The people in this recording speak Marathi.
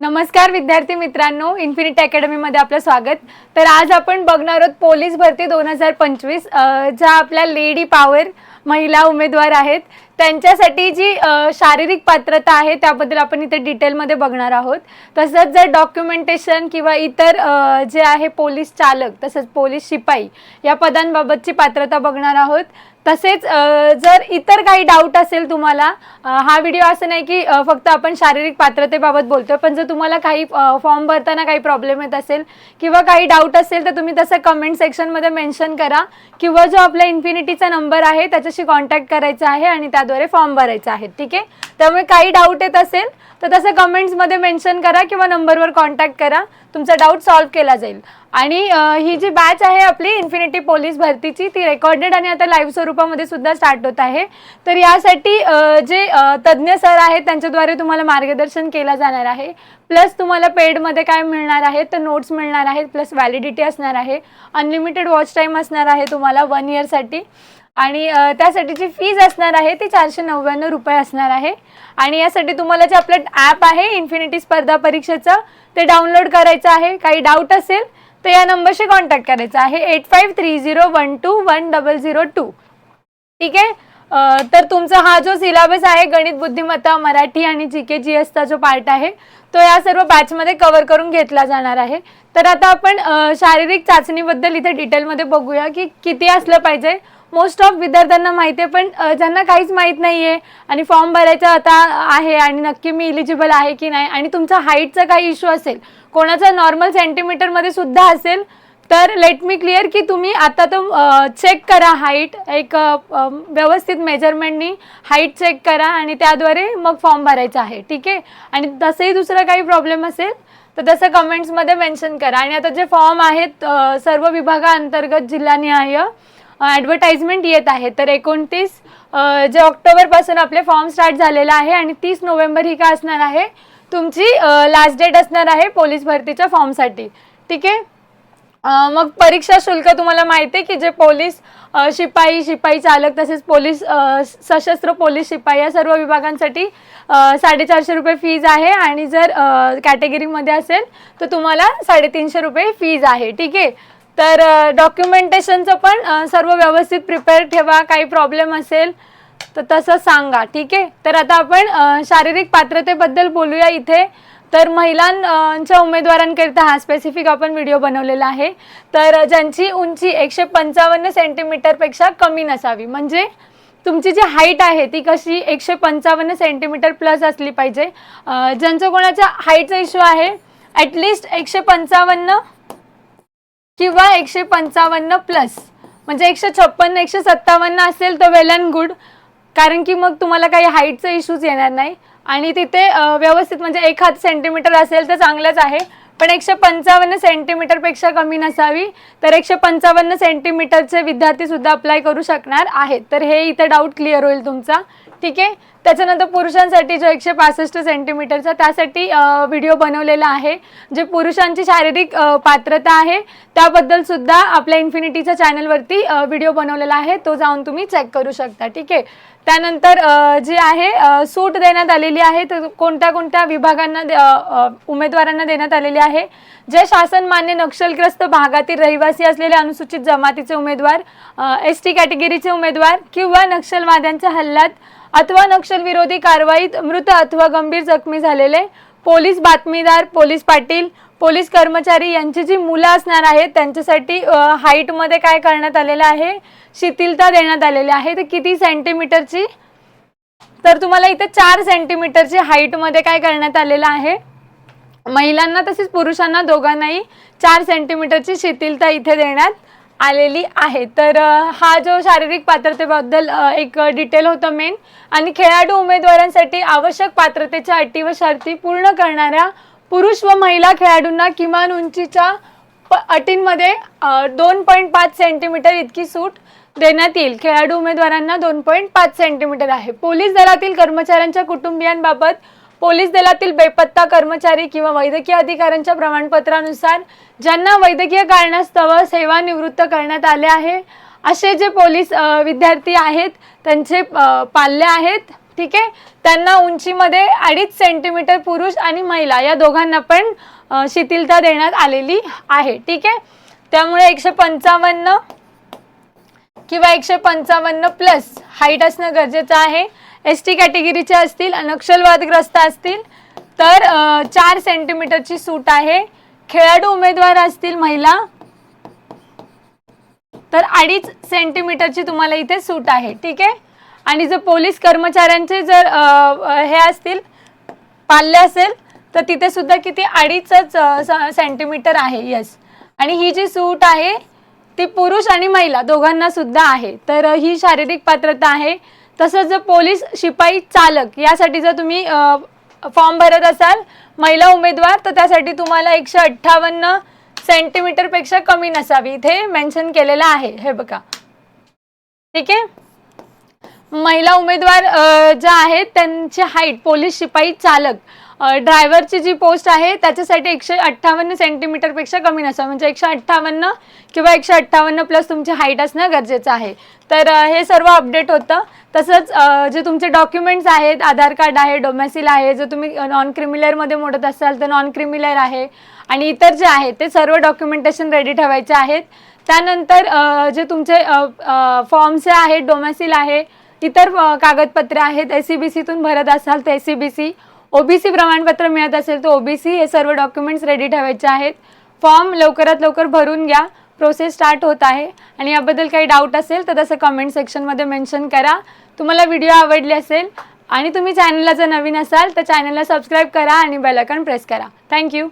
नमस्कार विद्यार्थी मित्रांनो इन्फिनिटी अकॅडमीमध्ये आपलं स्वागत. तर आज आपण बघणार आहोत पोलीस भरती दोन हजार पंचवीस ज्या आपल्या लेडी पॉवर महिला उमेदवार आहेत. त्यांच्यासाठी जी शारीरिक पात्रता आहे त्याबद्दल आपण इथे डिटेलमध्ये बघणार आहोत. तसंच जर डॉक्युमेंटेशन किंवा इतर जे आहे पोलीस चालक तसंच पोलीस शिपाई या पदांबाबतची पात्रता बघणार आहोत. तसेच जर इतर काही डाऊट असेल तुम्हाला हा व्हिडिओ असं नाही की फक्त आपण शारीरिक पात्रतेबाबत बोलतोय पण जर तुम्हाला काही फॉर्म भरताना काही प्रॉब्लेम येत असेल किंवा काही डाऊट असेल तर तुम्ही तसं कमेंट सेक्शनमध्ये मेन्शन करा किंवा जो आपला इन्फिनिटीचा नंबर आहे त्याच्याशी कॉन्टॅक्ट करायचा आहे आणि त्याद्वारे फॉर्म भरायचा आहे. ठीक आहे? त्यामुळे काही डाऊट येत असेल तर तसं कमेंट्समध्ये मेन्शन करा किंवा नंबरवर कॉन्टॅक्ट करा. तुमचा डाऊट सॉल्व्ह केला जाईल. आणि ही जी बॅच आहे आपली इन्फिनिटी पोलीस भरतीची ती रेकॉर्डेड आणि आता लाईव्ह स्वरूपामध्ये सुद्धा स्टार्ट होत आहे. तर यासाठी जे तज्ज्ञ सर आहेत त्यांच्याद्वारे तुम्हाला मार्गदर्शन केलं जाणार आहे. प्लस तुम्हाला पेडमध्ये काय मिळणार आहे तर नोट्स मिळणार आहेत प्लस व्हॅलिडिटी असणार आहे. अनलिमिटेड वॉच टाईम असणार आहे तुम्हाला वन इयरसाठी आणि त्यासाठी जी फीज असणार आहे ती चारशे नव्याण्णव रुपये असणार आहे. आणि यासाठी तुम्हाला जे आपलं ॲप आहे इन्फिनिटी स्पर्धा परीक्षेचं ते डाउनलोड करायचं आहे. काही डाऊट असेल तर या नंबरशी कॉन्टॅक्ट करायचा आहे. Eight five three zero one two one double zero two ठीक आहे? तर तुमचा हा जो सिलेबस आहे गणित बुद्धिमत्ता मराठी आणि जी के जी एसचा जो पार्ट आहे तो या सर्व बॅचमध्ये कव्हर करून घेतला जाणार आहे. तर आता आपण शारीरिक चाचणीबद्दल इथे डिटेलमध्ये बघूया की किती असलं पाहिजे. मोस्ट ऑफ विद्यार्थ्यांना माहिती आहे पण ज्यांना काहीच माहीत नाही आहे आणि फॉर्म भरायचा आता आहे आणि नक्की मी इलिजिबल आहे की नाही आणि तुमचा हाईटचा काही इश्यू असेल कोणाचा नॉर्मल सेंटीमीटरमध्ये सुद्धा असेल तर लेट मी क्लिअर की तुम्ही आता तो चेक करा हाईट एक व्यवस्थित मेजरमेंटनी हाईट चेक करा आणि त्याद्वारे मग फॉर्म भरायचा आहे ठीक आहे? आणि तसंही दुसरा काही प्रॉब्लेम असेल तर तसं कमेंट्समध्ये मेन्शन करा. आणि आता जे फॉर्म आहेत सर्व विभागाअंतर्गत जिल्हानिहाय ॲडव्हर्टाइजमेंट येत आहे. तर एकोणतीस जे ऑक्टोबरपासून आपले फॉर्म स्टार्ट झालेला आहे आणि तीस नोव्हेंबर ही काय असणार आहे? तुमची लास्ट डेट असणार आहे पोलीस भरतीच्या फॉर्मसाठी ठीक आहे? मग परीक्षा शुल्क तुम्हाला माहिती आहे की जे पोलीस शिपाई शिपाई चालक तसेच पोलीस सशस्त्र पोलीस शिपाई या सर्व विभागांसाठी साडेचारशे रुपये फीज आहे आणि जर कॅटेगरीमध्ये असेल तर तुम्हाला साडेतीनशे रुपये फीज आहे. ठीक आहे? तर डॉक्युमेंटेशनचं पण सर्व व्यवस्थित प्रिपेअर ठेवा काही प्रॉब्लेम असेल तर तसं सांगा ठीक आहे? तर आता आपण शारीरिक पात्रतेबद्दल बोलूया इथे. तर महिलांच्या उमेदवारांकरिता हा स्पेसिफिक आपण व्हिडिओ बनवलेला आहे. तर ज्यांची उंची एकशे पंचावन्न सेंटीमीटरपेक्षा कमी नसावी म्हणजे तुमची जी हाईट आहे ती कशी एकशे पंचावन्न सेंटीमीटर प्लस असली पाहिजे. ज्यांचं कोणाच्या हाईटचा इश्यू आहे ॲटलिस्ट एकशे पंचावन्न किंवा एकशे पंचावन्न प्लस म्हणजे एकशे छप्पन्न एकशे सत्तावन्न असेल तर वेल अँड गुड कारण की मग तुम्हाला काही हाईटचा इश्यूज येणार नाही. आणि तिथे व्यवस्थित म्हणजे एक हात सेंटीमीटर असेल तर चांगलंच आहे. पण एकशे पंचावन्न सेंटीमीटरपेक्षा कमी नसावी. तर एकशे पंचावन्न सेंटीमीटरचे विद्यार्थीसुद्धा अप्लाय करू शकणार आहेत. तर हे इथं डाऊट क्लिअर होईल तुमचा. ठीक आहे? त्याच्यानंतर पुरुषांसाठी जो एकशे पासष्ट सेंटीमीटरचा त्यासाठी व्हिडिओ बनवलेला आहे जे पुरुषांची शारीरिक पात्रता आहे त्याबद्दल सुद्धा आपल्या इन्फिनिटीच्या चॅनलवरती व्हिडिओ बनवलेला आहे. तो जाऊन तुम्ही चेक करू शकता ठीक आहे? त्यानंतर जे जी आहे सूट देण्यात आलेली आहे तर कोणत्या कोणत्या विभागांना उमेदवारांना देण्यात आलेली आहे? जे शासन मान्य नक्षलग्रस्त भागातील रहिवासी असलेले अनुसूचित जमातीचे उमेदवार एस टी कॅटेगरीचे उमेदवार किंवा नक्षलवाद्यांच्या हल्ल्यात अथवा नक्षलविरोधी कारवाईत मृत अथवा गंभीर जखमी झालेले पोलीस बातमीदार पोलीस पाटील पोलीस कर्मचारी यांची जी मुलं असणार आहेत त्यांच्यासाठी हाईटमध्ये काय करण्यात आलेलं आहे शिथिलता देण्यात आलेली आहे तर किती सेंटीमीटरची तर तुम्हाला इथे चार सेंटीमीटरची हाईटमध्ये काय करण्यात आलेलं आहे? महिलांना तसेच पुरुषांना दोघांनाही चार सेंटीमीटरची शिथिलता इथे देण्यात आलेली आहे. तर हा जो शारीरिक पात्रतेबद्दल एक डिटेल होतं मेन आणि खेळाडू उमेदवारांसाठी आवश्यक पात्रतेच्या अटी व शर्ती पूर्ण करणाऱ्या पुरुष व महिला खेळाडूंना किमान उंचीच्या प- अटींमध्ये दोन पॉईंट पाच सेंटीमीटर इतकी सूट देण्यात येईल. खेळाडू उमेदवारांना दोन पॉईंट पाच सेंटीमीटर आहे. पोलीस दलातील कर्मचाऱ्यांच्या कुटुंबियांबाबत पोलीस दलातील बेपत्ता कर्मचारी किंवा वैद्यकीय अधिकाऱ्यांच्या प्रमाणपत्रानुसार ज्यांना वैद्यकीय कारणास्तव सेवानिवृत्त करण्यात आले आहे असे जे पोलीस विद्यार्थी आहेत त्यांचे पाल्य आहेत ठीक आहे? त्यांना उंचीमध्ये अडीच सेंटीमीटर पुरुष आणि महिला या दोघांना पण शिथिलता देण्यात आलेली आहे ठीक आहे? त्यामुळे एकशे पंचावन्न किंवा एकशे पंचावन्न प्लस हाईट असणं गरजेचं आहे. एस टी कॅटेगरीचे असतील नक्षलवादग्रस्त असतील तर चार सेंटीमीटरची सूट आहे. खेळाडू उमेदवार असतील महिला तर अडीच सेंटीमीटरची तुम्हाला इथे सूट आहे ठीक आहे? आणि जर पोलीस कर्मचाऱ्यांचे जर हे असतील पाल्ले असेल तर तिथे सुद्धा किती अडीचच स- सेंटीमीटर आहे यस आणि ही जी सूट आहे ती पुरुष आणि महिला दोघांना सुद्धा आहे. तर ही शारीरिक पात्रता आहे. तसंच जर पोलीस शिपाई चालक यासाठी जर तुम्ही फॉर्म भरत असाल महिला उमेदवार तर त्यासाठी तुम्हाला एकशे अठ्ठावन्न सेंटीमीटरपेक्षा कमी नसावी. इथे मेन्शन केलेलं आहे. हे बघा. ठीक आहे? महिला उमेदवार ज्या आहेत त्यांची हाईट पोलीस शिपाई चालक. ड्रायव्हरची जी पोस्ट आहे त्याच्यासाठी एकशे अठ्ठावन्न सेंटीमीटरपेक्षा कमी नसावं. म्हणजे एकशे अठ्ठावन्न किंवा एकशे अठ्ठावन्न प्लस तुमची हाईट असणं गरजेचं आहे. तर हे सर्व अपडेट होतं. तसंच जे तुमचे डॉक्युमेंट्स आहेत आधार कार्ड आहे डोमॅसिल आहे जर तुम्ही नॉन क्रिमिलरमध्ये मोडत असाल तर नॉन क्रिमिलर आहे. आणि इतर जे आहे ते सर्व डॉक्युमेंटेशन रेडी ठेवायचे आहेत. त्यानंतर जे तुमचे फॉर्म्स आहेत डोमॅसिल आहे इतर कागदपत्रे आहेत. एस सी बी सीतून भरत असाल तर S C B C OBC प्रमाणपत्र मिळत असेल तर ओबीसी हे सर्व डॉक्युमेंट्स रेडी ठेवायचे आहेत. फॉर्म लवकरात लवकर भरून घ्या. प्रोसेस स्टार्ट होत आहे. आणि याबद्दल काही डाऊट असेल तर तसं कमेंट सेक्शनमध्ये मेन्शन करा. तुम्हाला व्हिडिओ आवडली असेल आणि तुम्ही चॅनलला जर नवीन असाल तर चॅनलला सबस्क्राईब करा आणि बेल प्रेस करा. थँक्यू